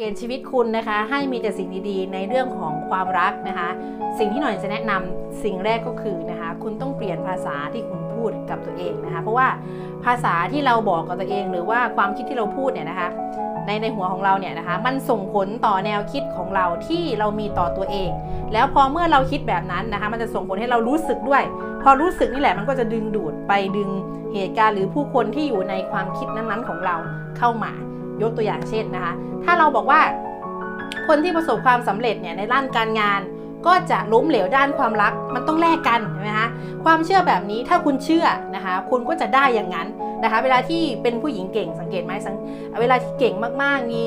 ลี่ยนชีวิตคุณนะคะ ให้มีแต่สิ่งดีๆ ในเรื่องของความรักนะคะ สิ่งที่หน่อยจะแนะนำสิ่งแรกก็คือนะคะ คุณต้องเปลี่ยนภาษาที่คุณพูดกับตัวเองนะคะ เพราะว่าภาษาที่เราบอกกับตัวเอง หรือว่าความคิดที่เราพูดเนี่ยนะคะ ในในหัวของเราเนี่ยนะคะ มันส่งผลต่อแนวคิดของเราที่เรามีต่อตัวเอง แล้วพอเมื่อเราคิดแบบนั้นนะคะ มันจะส่งผลให้เรารู้สึกด้วย พอรู้สึกนี่แหละมันก็จะดึงดูดไปดึงเหตุการณ์หรือผู้คนที่อยู่ในความคิดนั้นๆของเราเข้ามา ยกตัวอย่างเช่นนะคะ ถ้าเราบอกว่าคนที่ประสบความสำเร็จเนี่ยในด้านการงาน ก็จะล้มเหลวด้านความรักมันต้องแลกกันใช่ไหมคะความเชื่อแบบนี้ถ้าคุณเชื่อนะคะคุณก็จะได้อย่างนั้นนะคะเวลาที่เป็นผู้หญิงเก่งสังเกตไหมสังเวลาที่เก่งมากๆมี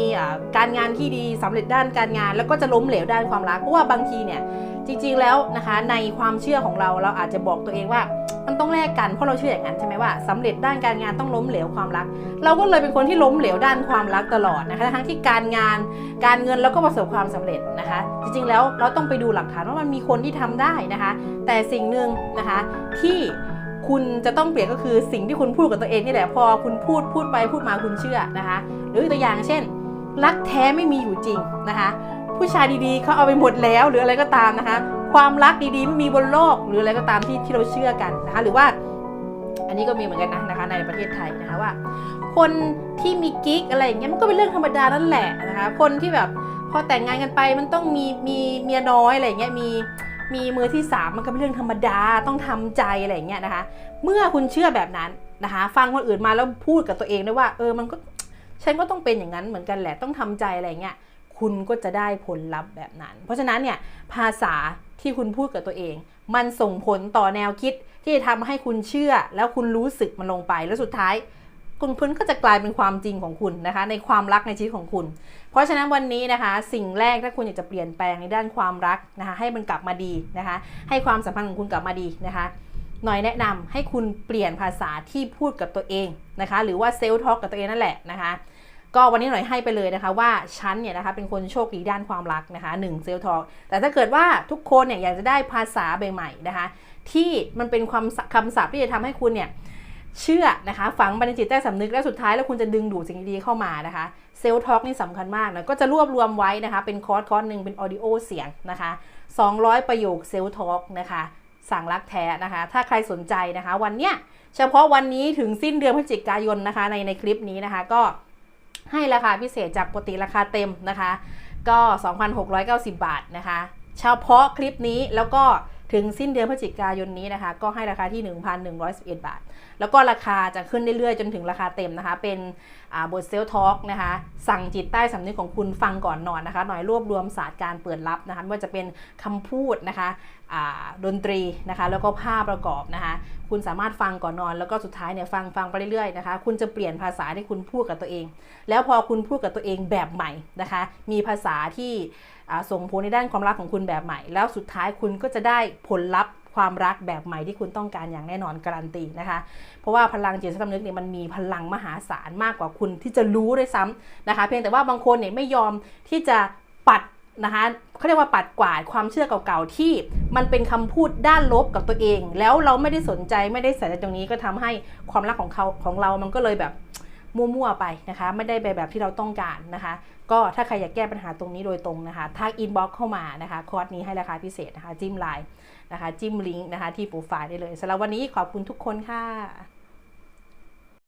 การงานที่ดีสำเร็จด้านการงาน แล้วก็จะล้มเหลวด้านความรักเพราะว่าบางทีเนี่ย จริงๆแล้วนะคะในความเชื่อของเราเราอาจจะบอกตัวเองว่ามันต้องแลกกันเพราะเราเชื่ออย่างนั้นใช่ไหมว่าสำเร็จด้านการงานต้องล้มเหลวความรัก เราก็เลยเป็นคนที่ล้มเหลวด้านความรักตลอดนะคะทั้งที่การงานการเงินแล้วก็ประสบความสำเร็จนะคะ จริงๆแล้วเราต้องไปดูหลักฐานว่ามันมีคนที่ทำได้นะคะ แต่สิ่งหนึ่งนะคะที่คุณจะต้องเปลี่ยนก็คือสิ่งที่คุณพูดกับตัวเองนี่แหละพอคุณพูดพูดไปพูดมาคุณเชื่อนะคะ หรือตัวอย่างเช่น รักแท้ไม่มีอยู่จริงนะคะ ผู้ชายดีๆเขาเอาไปหมดแล้วหรืออะไรก็ตามนะคะ ความรักดีๆไม่มีบนโลกหรืออะไรก็ตามที่ที่เราเชื่อกันนะคะ หรือว่า อันนี้ก็มีเหมือนกันนะนะคะในประเทศไทยนะคะว่า คนที่มีกิ๊กอะไรอย่างเงี้ยมันก็เป็นเรื่องธรรมดานั่นแหละนะคะ คนที่แบบพอแต่งงานกันไปมันต้องมีมีเมียน้อยอะไรอย่างเงี้ยมีมีมือที่สามมันก็เป็นเรื่องธรรมดาต้องทำใจอะไรอย่างเงี้ยนะคะ เมื่อคุณเชื่อแบบนั้นนะคะ ฟังคนอื่นมาแล้วพูดกับตัวเองด้วยว่า เออมันก็ฉันก็ต้องเป็นอย่างนั้นเหมือนกันแหละต้องทำใจอะไรอย่างเงี้ย คุณก็จะได้ผลลัพธ์แบบนั้น เพราะฉะนั้นเนี่ยภาษาที่คุณพูดกับตัวเอง มันส่งผลต่อแนวคิดที่จะทำให้คุณเชื่อ แล้วคุณรู้สึกมันลงไปแล้วสุดท้ายคุณพื้นก็จะกลายเป็นความจริงของคุณนะคะ ในความรักในชีวิตของคุณ เพราะฉะนั้นวันนี้นะคะ สิ่งแรกถ้าคุณอยากจะเปลี่ยนแปลงในด้านความรักนะคะ ให้มันกลับมาดีนะคะ ให้ความสัมพันธ์ของคุณกลับมาดีนะคะหน่อยแนะนำให้คุณเปลี่ยนภาษาที่พูดกับตัวเองนะคะ หรือว่าเซลล์ทอล์กกับตัวเองนั่นแหละนะคะ ก็วันนี้หน่อยให้ไปเลยนะคะว่าฉันเนี่ยนะคะเป็นคนโชคดีด้านความรักนะคะหนึ่งเซลทอล์กแต่ถ้าเกิดว่าทุกคนเนี่ยอยากจะได้ภาษาใหม่ๆนะคะที่มันเป็นความคำศัพท์ที่จะทำให้คุณเนี่ยเชื่อนะคะฝังไปในจิตใต้สำนึกและสุดท้ายแล้วคุณจะดึงดูดสิ่งดีๆเข้ามานะคะเซลท็อกนี่สำคัญมากนะก็จะรวบรวมไว้นะคะเป็นคอร์สคอร์สหนึ่งเป็นออดิโอเสียงนะคะ 200 ประโยคเซลท็อกนะคะสั่งรักแท้นะคะ ถ้าใครสนใจนะคะ วันเนี้ยเฉพาะวันนี้ถึงสิ้นเดือนพฤศจิกายนนะคะในในคลิปนี้นะคะก็ ให้ราคาพิเศษจากปกติราคาเต็มนะคะ ก็ 2,690 บาทนะคะ เฉพาะคลิปนี้แล้วก็ ถึงสิ้นเดือนพฤศจิกายนนี้นะคะ ก็ให้ราคาที่ 1,111 บาท แล้วก็ราคาจะขึ้นเรื่อยๆ จนถึงราคาเต็มนะคะ เป็นบทเซลล์ทอกนะคะ สั่งจิตใต้สำนึกของคุณฟังก่อนนอนนะคะ หน่อยรวบรวมศาสตร์การเปิดลับนะคะไม่ว่าจะเป็นคำพูดนะคะดนตรีนะคะ แล้วก็ภาพประกอบนะคะ คุณสามารถฟังก่อนนอน แล้วก็สุดท้ายเนี่ยฟังฟังไปเรื่อยๆนะคะ คุณจะเปลี่ยนภาษาที่คุณพูดกับตัวเอง แล้วพอคุณพูดกับตัวเองแบบใหม่นะคะ มีภาษาที่ส่งผลในด้านความรักของคุณแบบใหม่ แล้วสุดท้ายคุณก็จะได้ผลลัพธ์ความรักแบบใหม่ที่คุณต้องการอย่างแน่นอนการันตีนะคะ เพราะว่าพลังจิตสำนึกเนี่ยมันมีพลังมหาศาลมากกว่าคุณที่จะรู้ด้วยซ้ำนะคะ เพียงแต่ว่าบางคนเนี่ยไม่ยอมที่จะปัดนะคะเขาเรียกว่าปัดกวาดความเชื่อเก่าๆ ที่มันเป็นคำพูดด้านลบกับตัวเอง แล้วเราไม่ได้สนใจไม่ได้ใส่ใจตรงนี้ก็ทำให้ความรักของเขาของเรามันก็เลยแบบ มั่วๆไปนะคะ ไม่ได้ไปแบบที่เราต้องการนะคะ ก็ถ้าใครอยากแก้ปัญหาตรงนี้โดยตรงนะคะทักอินบ็อกเข้ามานะคะ คอร์สนี้ให้ราคาพิเศษนะคะ จิ้มไลน์นะคะ จิ้มลิงก์นะคะที่โปรไฟล์ได้เลยสำหรับวันนี้ขอบคุณทุกคนค่ะ